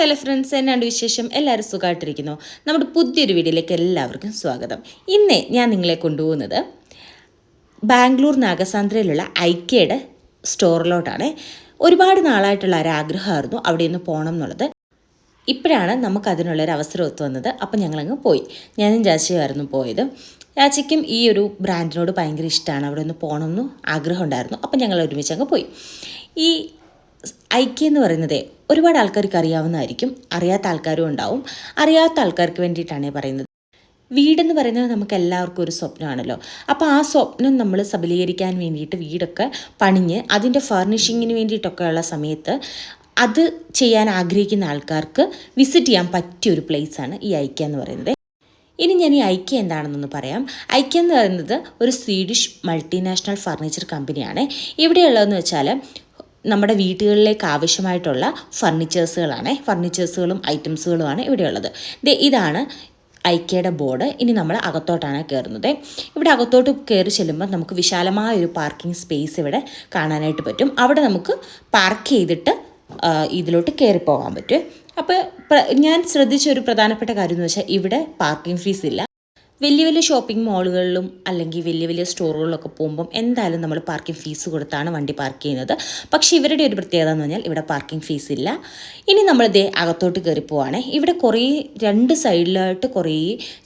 Friends എന്നാണ്ട് വിശേഷം എല്ലാവരും സുഖമായിട്ടിരിക്കുന്നു. നമ്മുടെ പുതിയൊരു വീഡിയോയിലേക്ക് എല്ലാവർക്കും സ്വാഗതം. ഇന്ന് ഞാൻ നിങ്ങളെ കൊണ്ടുപോകുന്നത് ബാംഗ്ലൂർ നാഗസാന്ദ്രയിലുള്ള ഐക്യയുടെ സ്റ്റോറിലോട്ടാണ്. ഒരുപാട് നാളായിട്ടുള്ള ഒരു ആഗ്രഹമായിരുന്നു അവിടെ നിന്ന് പോകണം എന്നുള്ളത്. ഇപ്പോഴാണ് നമുക്ക് അതിനുള്ളൊരു അവസരം ഒത്തു വന്നത്. അപ്പം ഞങ്ങളങ്ങ് പോയി. ഞാനും ചാച്ചിയുമായിരുന്നു പോയത്. ചാച്ചിക്കും ഈ ഒരു ബ്രാൻഡിനോട് ഭയങ്കര ഇഷ്ടമാണ്. അവിടെ ഒന്ന് പോകണമെന്ന് ആഗ്രഹം ഉണ്ടായിരുന്നു. അപ്പം ഞങ്ങൾ ഒരുമിച്ച് അങ്ങ് പോയി. ഈ ഐക്യ എന്ന് പറയുന്നത് ഒരുപാട് ആൾക്കാർക്ക് അറിയാവുന്നതായിരിക്കും. അറിയാത്ത ആൾക്കാരും ഉണ്ടാവും. അറിയാത്ത ആൾക്കാർക്ക് വേണ്ടിയിട്ടാണ് പറയുന്നത്. വീടെന്ന് പറയുന്നത് നമുക്ക് എല്ലാവർക്കും ഒരു സ്വപ്നമാണല്ലോ. അപ്പോൾ ആ സ്വപ്നം നമ്മൾ സബലീകരിക്കാൻ വേണ്ടിയിട്ട് വീടൊക്കെ പണിഞ്ഞ് അതിന്റെ ഫർണിഷിങ്ങിന് വേണ്ടിയിട്ടൊക്കെയുള്ള സമയത്ത് അത് ചെയ്യാൻ ആഗ്രഹിക്കുന്ന ആൾക്കാർക്ക് വിസിറ്റ് ചെയ്യാൻ പറ്റിയ ഒരു പ്ലേസാണ് ഈ ഐക്യ എന്ന് പറയുന്നത്. ഇനി ഞാൻ ഈ ഐക്യ എന്താണെന്നൊന്ന് പറയാം. ഐക്യ എന്ന് പറയുന്നത് ഒരു സ്വീഡിഷ് മൾട്ടിനാഷണൽ ഫർണിച്ചർ കമ്പനിയാണ്. ഇവിടെയുള്ളതെന്ന് വെച്ചാൽ നമ്മുടെ വീടുകളിലേക്ക് ആവശ്യമായിട്ടുള്ള ഫർണിച്ചേഴ്സുകളാണ്. ഫർണിച്ചേഴ്സുകളും ഐറ്റംസുകളുമാണ് ഇവിടെയുള്ളത്. ഇതാണ് ഐക്യയുടെ ബോർഡ്. ഇനി നമ്മൾ അകത്തോട്ടാണ് കയറുന്നത്. ഇവിടെ അകത്തോട്ട് കയറി ചെല്ലുമ്പോൾ നമുക്ക് വിശാലമായ ഒരു പാർക്കിംഗ് സ്പേസ് ഇവിടെ കാണാനായിട്ട് പറ്റും. അവിടെ നമുക്ക് പാർക്ക് ചെയ്തിട്ട് ഇതിലോട്ട് കയറിപ്പോകാൻ പോകാൻ പറ്റും. അപ്പോൾ ഞാൻ ശ്രദ്ധിച്ച ഒരു പ്രധാനപ്പെട്ട കാര്യം എന്ന് വെച്ചാൽ ഇവിടെ പാർക്കിംഗ് ഫീസ് ഇല്ല. വലിയ വലിയ ഷോപ്പിംഗ് മാളുകളിലും അല്ലെങ്കിൽ വലിയ വലിയ സ്റ്റോറുകളിലൊക്കെ പോകുമ്പം എന്തായാലും നമ്മൾ പാർക്കിംഗ് ഫീസ് കൊടുത്താണ് വണ്ടി പാർക്ക് ചെയ്യുന്നത്. പക്ഷേ ഇവരുടെ ഒരു പ്രത്യേകത എന്ന് പറഞ്ഞാൽ ഇവിടെ പാർക്കിംഗ് ഫീസ് ഇല്ല. ഇനി നമ്മൾ ദേ അകത്തോട്ട് കയറി പോവാണ്. ഇവിടെ കുറേ രണ്ട് സൈഡിലായിട്ട് കുറേ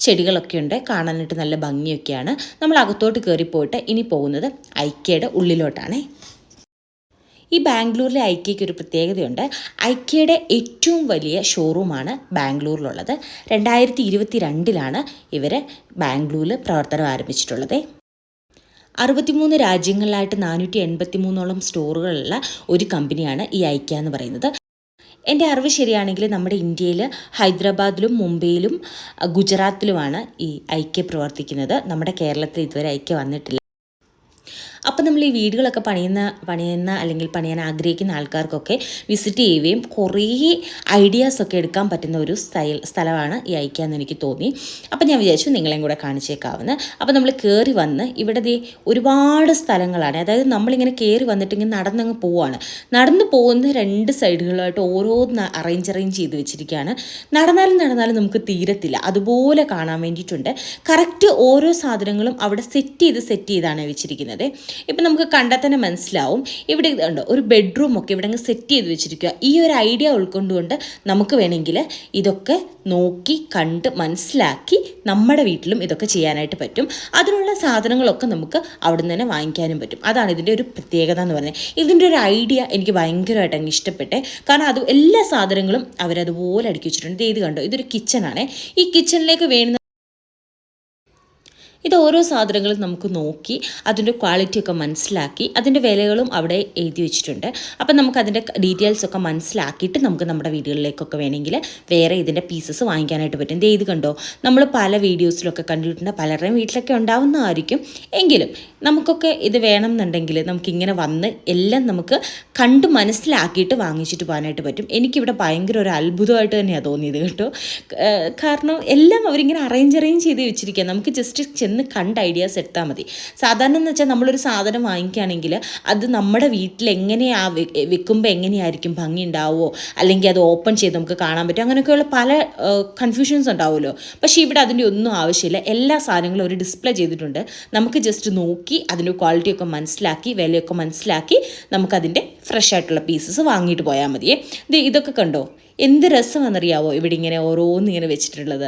ചെടികളൊക്കെ ഉണ്ട്. കാണാനായിട്ട് നല്ല ഭംഗിയൊക്കെയാണ്. നമ്മൾ അകത്തോട്ട് കയറി പോയിട്ട് ഇനി പോകുന്നത് ഐക്യയുടെ ഉള്ളിലോട്ടാണേ. ഈ ബാംഗ്ലൂരിലെ ഐക്യയ്ക്ക് ഒരു പ്രത്യേകതയുണ്ട്. ഐക്യയുടെ ഏറ്റവും വലിയ ഷോറൂമാണ് ബാംഗ്ലൂരിലുള്ളത്. രണ്ടായിരത്തി ഇരുപത്തി രണ്ടിലാണ് ഇവർ ബാംഗ്ലൂരിൽ പ്രവർത്തനം ആരംഭിച്ചിട്ടുള്ളത്. അറുപത്തിമൂന്ന് രാജ്യങ്ങളിലായിട്ട് നാനൂറ്റി എൺപത്തി മൂന്നോളം സ്റ്റോറുകളുള്ള ഒരു കമ്പനിയാണ് ഈ ഐക്യ എന്ന് പറയുന്നത്. എന്റെ അറിവ് ശരിയാണെങ്കിൽ നമ്മുടെ ഇന്ത്യയിൽ ഹൈദരാബാദിലും മുംബൈയിലും ഗുജറാത്തിലുമാണ് ഈ ഐക്യ പ്രവർത്തിക്കുന്നത്. നമ്മുടെ കേരളത്തിൽ ഇതുവരെ ഐക്യ വന്നിട്ടില്ല. അപ്പം നമ്മൾ ഈ വീടുകളൊക്കെ പണിയുന്ന പണിയുന്ന അല്ലെങ്കിൽ പണിയാൻ ആഗ്രഹിക്കുന്ന ആൾക്കാർക്കൊക്കെ വിസിറ്റ് ചെയ്യുകയും കുറേ ഐഡിയാസ് ഒക്കെ എടുക്കാൻ പറ്റുന്ന ഒരു സ്റ്റൈൽ സ്ഥലമാണ് ഈ ഐക്യ എന്ന് എനിക്ക് തോന്നി. അപ്പം ഞാൻ വിചാരിച്ചു നിങ്ങളെയും കൂടെ കാണിച്ചേക്കാവുന്ന. അപ്പം നമ്മൾ കയറി വന്ന് ഇവിടെ ഒരുപാട് സ്ഥലങ്ങളാണ്. അതായത് നമ്മളിങ്ങനെ കയറി വന്നിട്ട് ഇങ്ങനെ നടന്നങ്ങ് പോവാണ്. നടന്നു പോകുന്ന രണ്ട് സൈഡുകളായിട്ട് ഓരോന്ന് അറേഞ്ച് അറേഞ്ച് ചെയ്ത് വെച്ചിരിക്കുകയാണ്. നടന്നാലും നടന്നാലും നമുക്ക് തീരത്തില്ല. അതുപോലെ കാണാൻ വേണ്ടിയിട്ടുണ്ട്. കറക്റ്റ് ഓരോ സാധനങ്ങളും അവിടെ സെറ്റ് ചെയ്ത് സെറ്റ് ചെയ്താണ് വെച്ചിരിക്കുന്നത്. ഇപ്പം നമുക്ക് കണ്ടാൽ തന്നെ മനസ്സിലാവും. ഇവിടെ ഉണ്ട് ഒരു ബെഡ്റൂം ഒക്കെ ഇവിടെ അങ്ങ് സെറ്റ് ചെയ്ത് വെച്ചിരിക്കുക. ഈ ഒരു ഐഡിയ ഉൾക്കൊണ്ടുകൊണ്ട് നമുക്ക് വേണമെങ്കിൽ ഇതൊക്കെ നോക്കി കണ്ട് മനസ്സിലാക്കി നമ്മുടെ വീട്ടിലും ഇതൊക്കെ ചെയ്യാനായിട്ട് പറ്റും. അതിനുള്ള സാധനങ്ങളൊക്കെ നമുക്ക് അവിടെ നിന്ന് തന്നെ വാങ്ങിക്കാനും പറ്റും. അതാണ് ഇതിന്റെ ഒരു പ്രത്യേകത എന്ന് പറയുന്നത്. ഇതിന്റെ ഒരു ഐഡിയ എനിക്ക് ഭയങ്കരമായിട്ട് അങ്ങ് ഇഷ്ടപ്പെട്ടെ. കാരണം അത് എല്ലാ സാധനങ്ങളും അവരതുപോലെ അടുക്കി വെച്ചിട്ടുണ്ട്. ഇത് കണ്ടോ ഇതൊരു കിച്ചണാണ് ഈ കിച്ചണിലേക്ക് വേണ്ടുന്ന ഇത് ഓരോ സാധനങ്ങളും നമുക്ക് നോക്കി അതിന്റെ ക്വാളിറ്റി ഒക്കെ മനസ്സിലാക്കി അതിന്റെ വിലകളും അവിടെ എഴുതി വെച്ചിട്ടുണ്ട്. അപ്പം നമുക്ക് അതിന്റെ ഡീറ്റെയിൽസ് ഒക്കെ മനസ്സിലാക്കിയിട്ട് നമുക്ക് നമ്മുടെ വീടുകളിലേക്കൊക്കെ വേണമെങ്കിൽ വേറെ ഇതിന്റെ പീസസ് വാങ്ങിക്കാനായിട്ട് പറ്റും. ഇത് ഇത് കണ്ടോ? നമ്മൾ പല വീഡിയോസിലൊക്കെ കണ്ടിട്ടുണ്ട്. പലരുടെയും വീട്ടിലൊക്കെ ഉണ്ടാവുന്നതായിരിക്കും. എങ്കിലും നമുക്കൊക്കെ ഇത് വേണം എന്നുണ്ടെങ്കിൽ നമുക്കിങ്ങനെ വന്ന് എല്ലാം നമുക്ക് കണ്ട് മനസ്സിലാക്കിയിട്ട് വാങ്ങിച്ചിട്ട് പോകാനായിട്ട് പറ്റും. എനിക്കിവിടെ ഭയങ്കര ഒരു അത്ഭുതമായിട്ട് തന്നെയാണ് തോന്നിയത് കേട്ടോ. കാരണം എല്ലാം അവരിങ്ങനെ അറേഞ്ച് അറേഞ്ച് ചെയ്ത് വെച്ചിരിക്കുക നമുക്ക് ജസ്റ്റ് ചെന്ന് കണ്ട് ഐഡിയാസ് എടുത്താൽ മതി. സാധാരണ എന്ന് വെച്ചാൽ നമ്മളൊരു സാധനം വാങ്ങിക്കുകയാണെങ്കിൽ അത് നമ്മുടെ വീട്ടിൽ എങ്ങനെയാ വെക്കുമ്പോൾ എങ്ങനെയായിരിക്കും ഭംഗി ഉണ്ടാവുമോ അല്ലെങ്കിൽ അത് ഓപ്പൺ ചെയ്ത് നമുക്ക് കാണാൻ പറ്റും. അങ്ങനെയൊക്കെയുള്ള പല കൺഫ്യൂഷൻസ് ഉണ്ടാവുമല്ലോ. പക്ഷേ ഇവിടെ അതിന്റെ ഒന്നും ആവശ്യമില്ല. എല്ലാ സാധനങ്ങളും അവർ ഡിസ്പ്ലേ ചെയ്തിട്ടുണ്ട്. നമുക്ക് ജസ്റ്റ് നോക്കി അതിന്റെ ക്വാളിറ്റിയൊക്കെ മനസ്സിലാക്കി വിലയൊക്കെ മനസ്സിലാക്കി നമുക്കതിന്റെ ഫ്രഷ് ആയിട്ടുള്ള പീസസ് വാങ്ങിയിട്ട് പോയാൽ മതിയേ. ഇത് ഇതൊക്കെ കണ്ടോ? എന്ത് രസമാണെന്നറിയാവോ ഇവിടെ ഇങ്ങനെ ഓരോന്ന് ഇങ്ങനെ വെച്ചിട്ടുള്ളത്.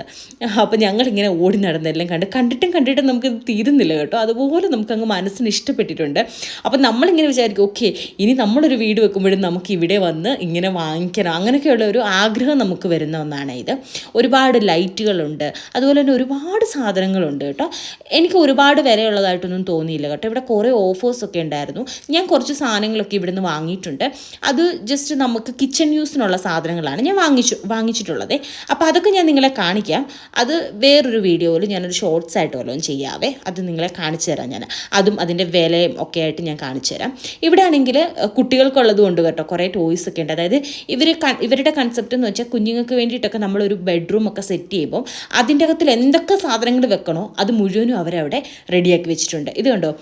അപ്പോൾ ഞങ്ങളിങ്ങനെ ഓടി നടന്നെല്ലാം കണ്ട് കണ്ടിട്ടും കണ്ടിട്ടും നമുക്ക് തീരുന്നില്ല കേട്ടോ. അതുപോലെ നമുക്കങ്ങ് മനസ്സിന് ഇഷ്ടപ്പെട്ടിട്ടുണ്ട്. അപ്പോൾ നമ്മളിങ്ങനെ വിചാരിക്കും ഓക്കെ ഇനി നമ്മളൊരു വീട് വെക്കുമ്പോഴും നമുക്ക് ഇവിടെ വന്ന് ഇങ്ങനെ വാങ്ങിക്കണം. അങ്ങനെയൊക്കെയുള്ള ഒരു ആഗ്രഹം നമുക്ക് വരുന്ന ഒന്നാണ് ഇത്. ഒരുപാട് ലൈറ്റുകളുണ്ട്. അതുപോലെ തന്നെ ഒരുപാട് സാധനങ്ങളുണ്ട് കേട്ടോ. എനിക്ക് ഒരുപാട് വിലയുള്ളതായിട്ടൊന്നും തോന്നിയില്ല കേട്ടോ. ഇവിടെ കുറേ ഓഫേഴ്സൊക്കെ ഉണ്ടായിരുന്നു. ഞാൻ കുറച്ച് സാധനങ്ങളൊക്കെ ഇവിടുന്ന് വാങ്ങിയിട്ടുണ്ട്. അത് ജസ്റ്റ് നമുക്ക് കിച്ചൺ യൂസിനുള്ള സാധനങ്ങളാണ്. ഞാൻ വാങ്ങിച്ചു വാങ്ങിച്ചിട്ടുള്ളത്. അപ്പോൾ അതൊക്കെ ഞാൻ നിങ്ങളെ കാണിക്കാം. അത് വേറൊരു വീഡിയോയിൽ ഞാനൊരു ഷോർട്സ് ആയിട്ട് വല്ലതും ചെയ്യാവേ. അത് നിങ്ങളെ കാണിച്ചു തരാം ഞാൻ. അതും അതിന്റെ വിലയും ഒക്കെ ആയിട്ട് ഞാൻ കാണിച്ചു തരാം. ഇവിടെ ആണെങ്കിൽ കുട്ടികൾക്കുള്ളത് കൊണ്ട് കേട്ടോ കുറേ ടോയ്സ് ഒക്കെ ഉണ്ട്. അതായത് ഇവർ ഇവരുടെ കൺസെപ്റ്റ് എന്ന് വെച്ചാൽ കുഞ്ഞുങ്ങൾക്ക് വേണ്ടിയിട്ടൊക്കെ നമ്മളൊരു ബെഡ്റൂം ഒക്കെ സെറ്റ് ചെയ്യുമ്പോൾ അതിന്റെ അകത്തിൽ എന്തൊക്കെ സാധനങ്ങൾ വെക്കണോ അത് മുഴുവനും അവരവിടെ റെഡിയാക്കി വെച്ചിട്ടുണ്ട്. ഇത് കണ്ടോ?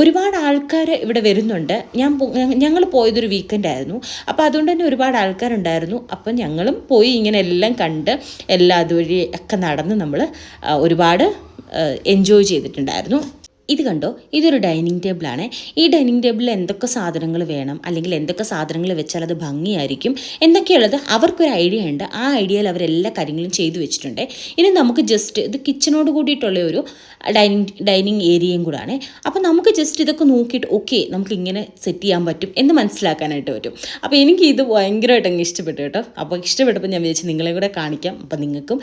ഒരുപാട് ആൾക്കാർ ഇവിടെ വരുന്നുണ്ട്. ഞാൻ ഞങ്ങൾ പോയതൊരു വീക്കെൻഡ് ആയിരുന്നു. അപ്പോൾ അതുകൊണ്ട് തന്നെ ഒരുപാട് ആൾക്കാരുണ്ടായിരുന്നു. അപ്പം ഞങ്ങളും പോയി ഇങ്ങനെ എല്ലാം കണ്ട് എല്ലാ അതുവഴി ഒക്കെ നടന്ന് നമ്മൾ ഒരുപാട് എൻജോയ് ചെയ്തിട്ടുണ്ടായിരുന്നു. ഇത് കണ്ടോ? ഇതൊരു ഡൈനിങ് ടേബിളാണ്. ഈ ഡൈനിങ് ടേബിളിൽ എന്തൊക്കെ സാധനങ്ങൾ വേണം? അല്ലെങ്കിൽ എന്തൊക്കെ സാധനങ്ങൾ വെച്ചാൽ അത് ഭംഗിയായിരിക്കും? എന്തൊക്കെയുള്ളത് അവർക്കൊരു ഐഡിയ ഉണ്ട്. ആ ഐഡിയയിൽ അവരെല്ലാ കാര്യങ്ങളും ചെയ്തു വെച്ചിട്ടുണ്ട്. ഇനി നമുക്ക് ജസ്റ്റ് ഇത് കിച്ചണോട് കൂടിയിട്ടുള്ള ഒരു ഡൈനിങ് ഡൈനിങ് ഏരിയയും കൂടാണ്. അപ്പോൾ നമുക്ക് ജസ്റ്റ് ഇതൊക്കെ നോക്കിയിട്ട് ഓക്കെ നമുക്ക് ഇങ്ങനെ സെറ്റ് ചെയ്യാൻ പറ്റും എന്ന് മനസ്സിലാക്കാനായിട്ട് പറ്റും. അപ്പോൾ എനിക്ക് ഇത് ഭയങ്കരമായിട്ട് അങ്ങ് ഇഷ്ടപ്പെട്ടു കേട്ടോ. അപ്പോൾ ഇഷ്ടപ്പെട്ടപ്പോൾ ഞാൻ വിചാരിച്ചു നിങ്ങളെ കൂടെ കാണിക്കാം. അപ്പോൾ നിങ്ങൾക്കും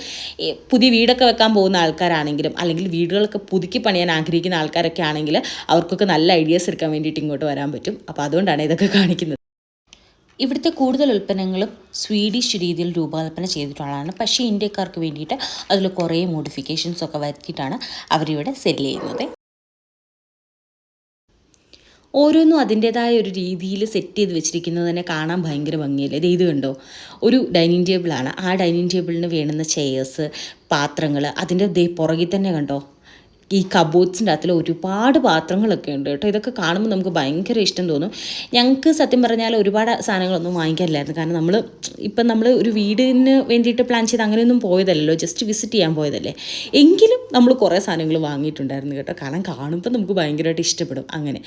പുതിയ വീടൊക്കെ വെക്കാൻ പോകുന്ന ആൾക്കാരാണെങ്കിലും അല്ലെങ്കിൽ വീടുകളൊക്കെ പുതുക്കി പണിയാൻ ആഗ്രഹിക്കുന്ന ആൾക്കാരൊക്കെ ആണെങ്കിൽ അവർക്കൊക്കെ നല്ല ഐഡിയാസ് എടുക്കാൻ വേണ്ടിയിട്ട് ഇങ്ങോട്ട് വരാൻ പറ്റും. അപ്പോൾ അതുകൊണ്ടാണ് ഇതൊക്കെ കാണിക്കുന്നത്. ഇവിടുത്തെ കൂടുതൽ ഉൽപ്പന്നങ്ങളും സ്വീഡിഷ് രീതിയിൽ രൂപകൽപ്പന ചെയ്തിട്ടുള്ളതാണ് പക്ഷേ ഇന്ത്യക്കാർക്ക് വേണ്ടിയിട്ട് അതിൽ കുറേ മോഡിഫിക്കേഷൻസ് ഒക്കെ വരുത്തിയിട്ടാണ് അവരിവിടെ സെൽ ചെയ്യുന്നത്. ഓരോന്നും അതിന്റേതായ ഒരു രീതിയിൽ സെറ്റ് ചെയ്ത് വെച്ചിരിക്കുന്നത് തന്നെ കാണാൻ ഭയങ്കര ഭംഗിയല്ലേ? ഇത് ഇത് കണ്ടോ? ഒരു ഡൈനിങ് ടേബിളാണ് ആ ഡൈനിങ് ടേബിളിന് വേണ്ടുന്ന ചെയേഴ്സ് പാത്രങ്ങൾ അതിന്റെ പുറകിൽ തന്നെ കണ്ടോ? ഈ കബോർഡ്സിന്റെ അകത്തിൽ ഒരുപാട് പാത്രങ്ങളൊക്കെ ഉണ്ട് കേട്ടോ. ഇതൊക്കെ കാണുമ്പോൾ നമുക്ക് ഭയങ്കര ഇഷ്ടം തോന്നും. ഞങ്ങൾക്ക് സത്യം പറഞ്ഞാൽ ഒരുപാട് സാധനങ്ങളൊന്നും വാങ്ങിക്കാനില്ലായിരുന്നു. കാരണം നമ്മൾ ഇപ്പം നമ്മൾ ഒരു വീടിന് വേണ്ടിയിട്ട് പ്ലാൻ ചെയ്ത് അങ്ങനെയൊന്നും പോയതല്ലല്ലോ. ജസ്റ്റ് വിസിറ്റ് ചെയ്യാൻ പോയതല്ലേ. എങ്കിലും നമ്മൾ കുറേ സാധനങ്ങൾ വാങ്ങിയിട്ടുണ്ടായിരുന്നു കേട്ടോ. കാരണം കാണുമ്പോൾ നമുക്ക് ഭയങ്കരമായിട്ട് ഇഷ്ടപ്പെടും. അങ്ങനെ.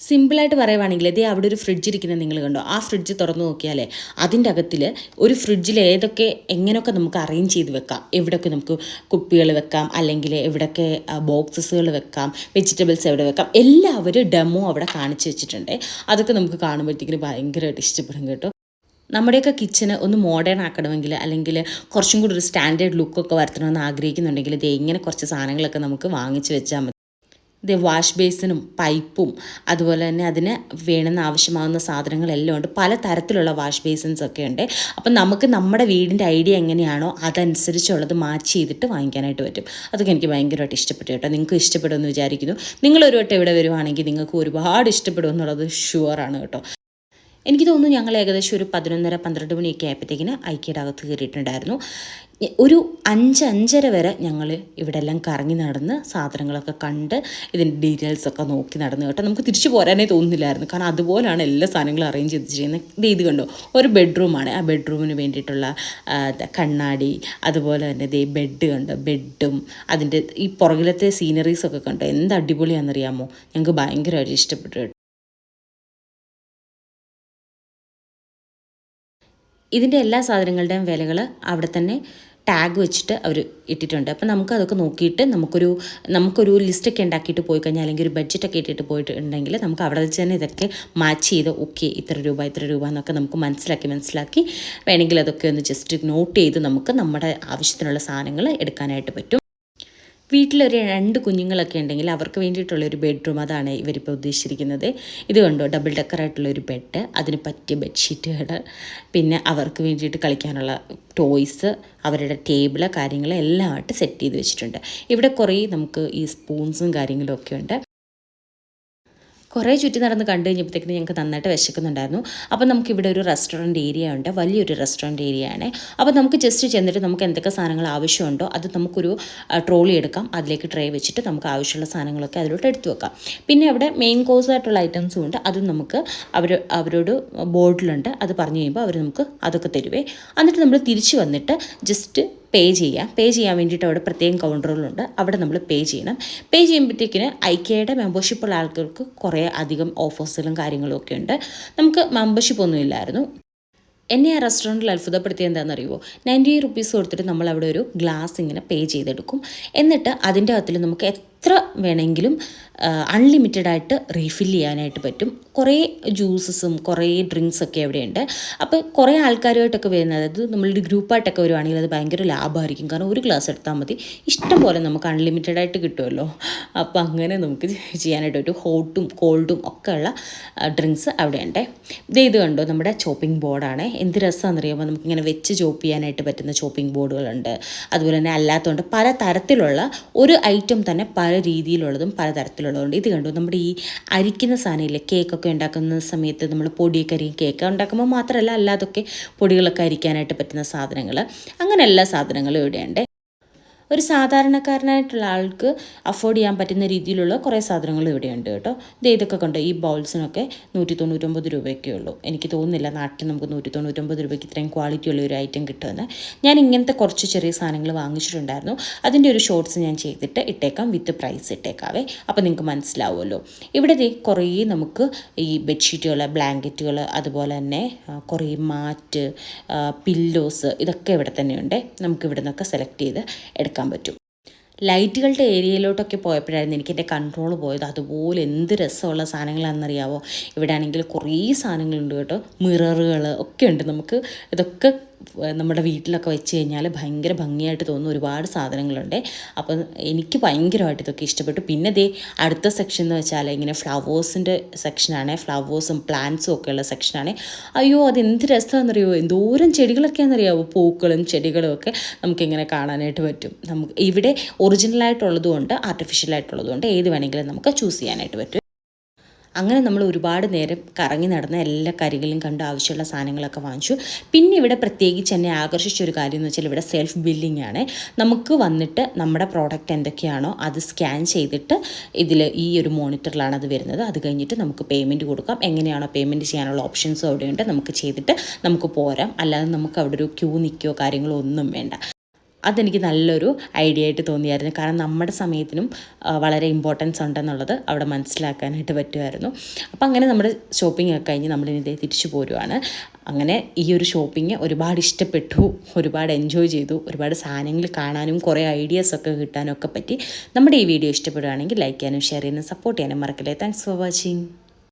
സിമ്പിളായിട്ട് പറയുവാണെങ്കിൽ ഇതേ അവിടെ ഒരു ഫ്രിഡ്ജ് ഇരിക്കുന്നത് നിങ്ങൾ കണ്ടോ? ആ ഫ്രിഡ്ജ് തുറന്നു നോക്കിയാലേ അതിന്റെ അകത്തിൽ ഒരു ഫ്രിഡ്ജിൽ ഏതൊക്കെ എങ്ങനെയൊക്കെ നമുക്ക് അറേഞ്ച് ചെയ്ത് വെക്കാം? എവിടെയൊക്കെ നമുക്ക് കുപ്പികൾ വെക്കാം? അല്ലെങ്കിൽ എവിടെയൊക്കെ ബോക്സസുകൾ വെക്കാം? വെജിറ്റബിൾസ് എവിടെ വെക്കാം? എല്ലാവരും ഡെമോ അവിടെ കാണിച്ചു വെച്ചിട്ടുണ്ട്. അതൊക്കെ നമുക്ക് കാണുമ്പോഴത്തേക്കിന് ഭയങ്കരമായിട്ട് ഇഷ്ടപ്പെടും കേട്ടോ. നമ്മുടെയൊക്കെ കിച്ചന് ഒന്ന് മോഡേൺ ആക്കണമെങ്കിൽ അല്ലെങ്കിൽ കുറച്ചും കൂടി ഒരു സ്റ്റാൻഡേർഡ് ലുക്കൊക്കെ വരുത്തണമെന്ന് ആഗ്രഹിക്കുന്നുണ്ടെങ്കിൽ ഇത് ഇങ്ങനെ കുറച്ച് സാധനങ്ങളൊക്കെ നമുക്ക് വാങ്ങിച്ച് വെച്ചാൽ മതി. ഇത് വാഷ് ബേസിനും പൈപ്പും അതുപോലെ തന്നെ അതിന് വേണമെന്ന് ആവശ്യമാകുന്ന സാധനങ്ങളെല്ലാം ഉണ്ട്. പല തരത്തിലുള്ള വാഷ് ബേസിൻസ് ഒക്കെ ഉണ്ട്. അപ്പം നമുക്ക് നമ്മുടെ വീടിന്റെ ഐഡിയ എങ്ങനെയാണോ അതനുസരിച്ചുള്ളത് മാച്ച് ചെയ്തിട്ട് വാങ്ങിക്കാനായിട്ട് പറ്റും. അതൊക്കെ എനിക്ക് ഭയങ്കരമായിട്ട് ഇഷ്ടപ്പെട്ടു കേട്ടോ. നിങ്ങൾക്ക് ഇഷ്ടപ്പെടുമെന്ന് വിചാരിക്കുന്നു. നിങ്ങളൊരു വട്ടം ഇവിടെ വരുവാണെങ്കിൽ നിങ്ങൾക്ക് ഒരുപാട് ഇഷ്ടപ്പെടും എന്നുള്ളത് ഷുവറാണ് കേട്ടോ. എനിക്ക് തോന്നുന്നു ഞങ്ങൾ ഏകദേശം ഒരു പതിനൊന്നര പന്ത്രണ്ട് മണിയൊക്കെ ആയപ്പോഴത്തേക്കിന് ഐക്യയുടെ അകത്ത് കയറിയിട്ടുണ്ടായിരുന്നു ഒരു അഞ്ച് അഞ്ചര വരെ ഞങ്ങൾ ഇവിടെ എല്ലാം കറങ്ങി നടന്ന് സാധനങ്ങളൊക്കെ കണ്ട് ഇതിന്റെ ഡീറ്റെയിൽസൊക്കെ നോക്കി നടന്നു കേട്ടോ. നമുക്ക് തിരിച്ചു പോരാനേ തോന്നുന്നില്ലായിരുന്നു. കാരണം അതുപോലെയാണ് എല്ലാ സാധനങ്ങളും അറേഞ്ച് ചെയ്ത് ചെയ്യുന്നത്. ഇത് കണ്ടോ? ഒരു ബെഡ്റൂമാണ് ആ ബെഡ്റൂമിന് വേണ്ടിയിട്ടുള്ള കണ്ണാടി അതുപോലെ തന്നെ ദേ ബെഡ് കണ്ടോ? ബെഡും അതിന്റെ ഈ പുറകിലത്തെ സീനറീസൊക്കെ കണ്ടോ? എന്ത് അടിപൊളിയാണെന്നറിയാമോ? ഞങ്ങൾക്ക് ഭയങ്കരമായിട്ട് ഇഷ്ടപ്പെട്ടു ഇതിന്റെ എല്ലാ സാധനങ്ങളുടെയും വിലകൾ അവിടെ തന്നെ ടാഗ് വെച്ചിട്ട് അവർ ഇട്ടിട്ടുണ്ട്. അപ്പം നമുക്ക് അതൊക്കെ നോക്കിയിട്ട് നമുക്കൊരു നമുക്കൊരു ലിസ്റ്റൊക്കെ ഉണ്ടാക്കിയിട്ട് പോയി കഴിഞ്ഞാൽ അല്ലെങ്കിൽ ഒരു ബഡ്ജറ്റൊക്കെ ഇട്ടിട്ട് പോയിട്ടുണ്ടെങ്കിൽ നമുക്ക് അവിടെ വെച്ച് തന്നെ ഇതൊക്കെ മാച്ച് ചെയ്ത് ഓക്കെ ഇത്ര രൂപ ഇത്ര രൂപ എന്നൊക്കെ നമുക്ക് മനസ്സിലാക്കി മനസ്സിലാക്കി വേണമെങ്കിൽ അതൊക്കെ ഒന്ന് ജസ്റ്റ് നോട്ട് ചെയ്ത് നമുക്ക് നമ്മുടെ ആവശ്യത്തിനുള്ള സാധനങ്ങൾ എടുക്കാനായിട്ട് പറ്റും. വീട്ടിലൊരു രണ്ട് കുഞ്ഞുങ്ങളൊക്കെ ഉണ്ടെങ്കിൽ അവർക്ക് വേണ്ടിയിട്ടുള്ള ഒരു ബെഡ്റൂം അതാണ് ഇവരിപ്പോൾ ഉദ്ദേശിച്ചിരിക്കുന്നത്. ഇത് കണ്ടോ? ഡബിൾ ഡെക്കറായിട്ടുള്ള ഒരു ബെഡ് അതിന് പറ്റിയ ബെഡ്ഷീറ്റുകൾ പിന്നെ അവർക്ക് വേണ്ടിയിട്ട് കളിക്കാനുള്ള ടോയ്സ് അവരുടെ ടേബിൾ കാര്യങ്ങൾ എല്ലാം ആയിട്ട് സെറ്റ് ചെയ്ത് വെച്ചിട്ടുണ്ട്. ഇവിടെ കുറേ നമുക്ക് ഈ സ്പൂൺസും കാര്യങ്ങളും ഒക്കെ ഉണ്ട്. കുറേ ചുറ്റി നടന്ന് കണ്ടു കഴിഞ്ഞപ്പോഴത്തേക്കും ഞങ്ങൾക്ക് നന്നായിട്ട് വിശക്കുന്നുണ്ടായിരുന്നു. അപ്പോൾ നമുക്ക് ഇവിടെ ഒരു റെസ്റ്റോറന്റ് ഏരിയ ഉണ്ട്. വലിയൊരു റെസ്റ്റോറന്റ് ഏരിയ ആണ്. അപ്പോൾ നമുക്ക് ജസ്റ്റ് ചെന്നിട്ട് നമുക്ക് എന്തൊക്കെ സാധനങ്ങൾ ആവശ്യമുണ്ടോ അത് നമുക്കൊരു ട്രോളി എടുക്കാം. അതിലേക്ക് ട്രേ വെച്ചിട്ട് നമുക്ക് ആവശ്യമുള്ള സാധനങ്ങളൊക്കെ അതിലോട്ട് എടുത്തു വെക്കാം. പിന്നെ അവിടെ മെയിൻ കോഴ്സ് ആയിട്ടുള്ള ഐറ്റംസും ഉണ്ട്. അതും നമുക്ക് അവർ അവരോട് ബോർഡിലുണ്ട് അത് പറഞ്ഞു കഴിയുമ്പോൾ അവർ നമുക്ക് അതൊക്കെ തരുവേ. എന്നിട്ട് നമ്മൾ തിരിച്ച് വന്നിട്ട് ജസ്റ്റ് പേ ചെയ്യാം. പേ ചെയ്യാൻ വേണ്ടിയിട്ട് അവിടെ പ്രത്യേകം കൗണ്ടറുകളുണ്ട് അവിടെ നമ്മൾ പേ ചെയ്യണം. പേ ചെയ്യുമ്പോഴത്തേക്കിന് ഐക്യയുടെ മെമ്പർഷിപ്പ് ഉള്ള ആൾക്കാർക്ക് കുറേ അധികം ഓഫേഴ്സുകളും കാര്യങ്ങളും ഒക്കെ ഉണ്ട്. നമുക്ക് മെമ്പർഷിപ്പ് ഒന്നും ഇല്ലായിരുന്നു. എന്നെ ആ റെസ്റ്റോറന്റിൽ അത്ഭുതപ്പെടുത്തിയത് എന്താണെന്നറിയുമോ നയന്റി റുപ്പീസ് കൊടുത്തിട്ട് നമ്മൾ അവിടെ ഒരു ഗ്ലാസ് ഇങ്ങനെ പേ ചെയ്തെടുക്കും. എന്നിട്ട് അതിന്റെ അകത്തിൽ നമുക്ക് എത്ര വേണമെങ്കിലും അൺലിമിറ്റഡ് ആയിട്ട് റീഫിൽ ചെയ്യാനായിട്ട് പറ്റും. കുറേ ജ്യൂസസും കുറേ ഡ്രിങ്ക്സൊക്കെ അവിടെയുണ്ട്. അപ്പോൾ കുറേ ആൾക്കാരുമായിട്ടൊക്കെ വരുന്ന അതായത് നമ്മളൊരു ഗ്രൂപ്പായിട്ടൊക്കെ വരുവാണെങ്കിൽ അത് ഭയങ്കര ലാഭമായിരിക്കും. കാരണം ഒരു ഗ്ലാസ് എടുത്താൽ മതി. ഇഷ്ടം പോലെ നമുക്ക് അൺലിമിറ്റഡ് ആയിട്ട് കിട്ടുമല്ലോ. അപ്പോൾ അങ്ങനെ നമുക്ക് ചെയ്യാനായിട്ട് ഒരു ഹോട്ടും കോൾഡും ഒക്കെ ഉള്ള ഡ്രിങ്ക്സ് അവിടെയുണ്ട്. ഇത് ഇത് കണ്ടോ? നമ്മുടെ ചോപ്പിംഗ് ബോർഡാണ് എന്ത് രസമാണെന്നറിയുമ്പോൾ നമുക്കിങ്ങനെ വെച്ച് ചോപ്പ് ചെയ്യാനായിട്ട് പറ്റുന്ന ചോപ്പിംഗ് ബോർഡുകളുണ്ട് അതുപോലെ തന്നെ അല്ലാത്തതുകൊണ്ട് പല തരത്തിലുള്ള ഒരു ഐറ്റം തന്നെ പല രീതിയിലുള്ളതും പല തരത്തിലുള്ളതുണ്ട് ഇത് കണ്ടു. നമ്മുടെ ഈ അരിക്കുന്ന സാധനമില്ലേ? കേക്കൊക്കെ ഉണ്ടാക്കുന്ന സമയത്ത് നമ്മൾ പൊടിയൊക്കെ കേക്ക് ഉണ്ടാക്കുമ്പോൾ മാത്രമല്ല അല്ലാതൊക്കെ പൊടികളൊക്കെ അരിക്കാനായിട്ട് പറ്റുന്ന സാധനങ്ങൾ അങ്ങനെ എല്ലാ സാധനങ്ങളും ഇവിടെയുണ്ട്. ഒരു സാധാരണക്കാരനായിട്ടുള്ള ആൾക്ക് അഫോർഡ് ചെയ്യാൻ പറ്റുന്ന രീതിയിലുള്ള കുറേ സാധനങ്ങൾ ഇവിടെയുണ്ട് കേട്ടോ. ഇത് ഇതൊക്കെ കൊണ്ട്? ഈ ബൗൾസിനൊക്കെ നൂറ്റി തൊണ്ണൂറ്റൊമ്പത് രൂപയൊക്കെ ഉള്ളൂ. എനിക്ക് തോന്നുന്നില്ല നാട്ടിൽ നമുക്ക് നൂറ്റി തൊണ്ണൂറ്റൊമ്പത് രൂപയ്ക്ക് ഇത്രയും ക്വാളിറ്റി ഉള്ള ഒരു ഐറ്റം കിട്ടുമെന്ന്. ഞാൻ ഇങ്ങനത്തെ കുറച്ച് ചെറിയ സാധനങ്ങൾ വാങ്ങിച്ചിട്ടുണ്ടായിരുന്നു. അതിന്റെ ഒരു ഷോർട്സ് ഞാൻ ചെയ്തിട്ട് ഇട്ടേക്കാം. വിത്ത് പ്രൈസ് ഇട്ടേക്കാവേ. അപ്പോൾ നിങ്ങൾക്ക് മനസ്സിലാവുമല്ലോ. ഇവിടെ കുറേ നമുക്ക് ഈ ബെഡ്ഷീറ്റുകൾ ബ്ലാങ്കറ്റുകൾ അതുപോലെ തന്നെ കുറേ മാറ്റ് പില്ലോസ് ഇതൊക്കെ ഇവിടെ തന്നെയുണ്ട്. നമുക്ക് ഇവിടെ നിന്നൊക്കെ സെലക്ട് ചെയ്ത് എടുക്കാൻ പറ്റും. ലൈറ്റുകളുടെ ഏരിയയിലോട്ടൊക്കെ പോയപ്പോഴായിരുന്നു എനിക്ക് എന്റെ കൺട്രോൾ പോയത്. അതുപോലെ എന്ത് രസമുള്ള സാധനങ്ങളാണെന്നറിയാവോ? ഇവിടെ ആണെങ്കിൽ കുറേ സാധനങ്ങളുണ്ട് കേട്ടോ. മിററുകൾ ഒക്കെ ഉണ്ട് നമുക്ക്. ഇതൊക്കെ നമ്മുടെ വീട്ടിലൊക്കെ വെച്ച് കഴിഞ്ഞാൽ ഭയങ്കര ഭംഗിയായിട്ട് തോന്നുന്ന ഒരുപാട് സാധനങ്ങളുണ്ട്. അപ്പം എനിക്ക് ഭയങ്കരമായിട്ട് ഇതൊക്കെ ഇഷ്ടപ്പെട്ടു. പിന്നെ ദേ അടുത്ത സെക്ഷൻ എന്ന് വെച്ചാൽ ഇങ്ങനെ ഫ്ലവേഴ്സിന്റെ സെക്ഷനാണ് ഫ്ലവേഴ്സും പ്ലാന്റ്സും ഒക്കെയുള്ള സെക്ഷനാണ് അയ്യോ അത് എന്ത് രസമാണെന്നറിയോ എന്തോരം ചെടികളൊക്കെയാണെന്നറിയാവോ പൂക്കളും ചെടികളും ഒക്കെ നമുക്കിങ്ങനെ കാണാനായിട്ട് പറ്റും. നമുക്ക് ഇവിടെ ഒറിജിനലായിട്ടുള്ളതുകൊണ്ട് ആർട്ടിഫിഷ്യലായിട്ടുള്ളതുകൊണ്ട് ഏത് വേണമെങ്കിലും നമുക്ക് ചൂസ് ചെയ്യാനായിട്ട് പറ്റും. അങ്ങനെ നമ്മൾ ഒരുപാട് നേരം കറങ്ങി നടന്ന എല്ലാ കാര്യങ്ങളും കണ്ട് ആവശ്യമുള്ള സാധനങ്ങളൊക്കെ വാങ്ങിച്ചു. പിന്നെ ഇവിടെ പ്രത്യേകിച്ച് എന്നെ ആകർഷിച്ച ഒരു കാര്യം എന്ന് വെച്ചാൽ ഇവിടെ സെൽഫ് ബില്ലിംഗ് ആണ്. നമുക്ക് വന്നിട്ട് നമ്മുടെ പ്രോഡക്റ്റ് എന്തൊക്കെയാണോ അത് സ്കാൻ ചെയ്തിട്ട് ഇതിൽ ഈ ഒരു മോണിറ്ററിലാണ് അത് വരുന്നത്. അത് കഴിഞ്ഞിട്ട് നമുക്ക് പേയ്മെന്റ് കൊടുക്കാം. എങ്ങനെയാണോ പേയ്മെന്റ് ചെയ്യാനുള്ള ഓപ്ഷൻസ് അവിടെയുണ്ട് നമുക്ക് ചെയ്തിട്ട് നമുക്ക് പോരാം. അല്ലാതെ നമുക്ക് അവിടെ ഒരു ക്യൂ നിൽക്കുകയോ കാര്യങ്ങളോ ഒന്നും വേണ്ട. അതെനിക്ക് നല്ലൊരു ഐഡിയ ആയിട്ട് തോന്നിയായിരുന്നു. കാരണം നമ്മുടെ സമയത്തിനും വളരെ ഇമ്പോർട്ടൻസ് ഉണ്ടെന്നുള്ളത് അവിടെ മനസ്സിലാക്കാനായിട്ട് പറ്റുമായിരുന്നു. അപ്പോൾ അങ്ങനെ നമ്മുടെ ഷോപ്പിംഗ് ഒക്കെ കഴിഞ്ഞ് നമ്മളിനി തിരിച്ചു പോരുവാണ്. അങ്ങനെ ഈ ഒരു ഷോപ്പിംഗ് ഒരുപാട് ഇഷ്ടപ്പെട്ടു ഒരുപാട് എൻജോയ് ചെയ്തു ഒരുപാട് സാധനങ്ങൾ കാണാനും കുറേ ഐഡിയാസ് ഒക്കെ കിട്ടാനും ഒക്കെ പറ്റി. നമ്മുടെ ഈ വീഡിയോ ഇഷ്ടപ്പെടുകയാണെങ്കിൽ ലൈക്ക് ചെയ്യാനും ഷെയർ ചെയ്യാനും സപ്പോർട്ട് ചെയ്യാനും മറക്കല്ലേ. Thanks for watching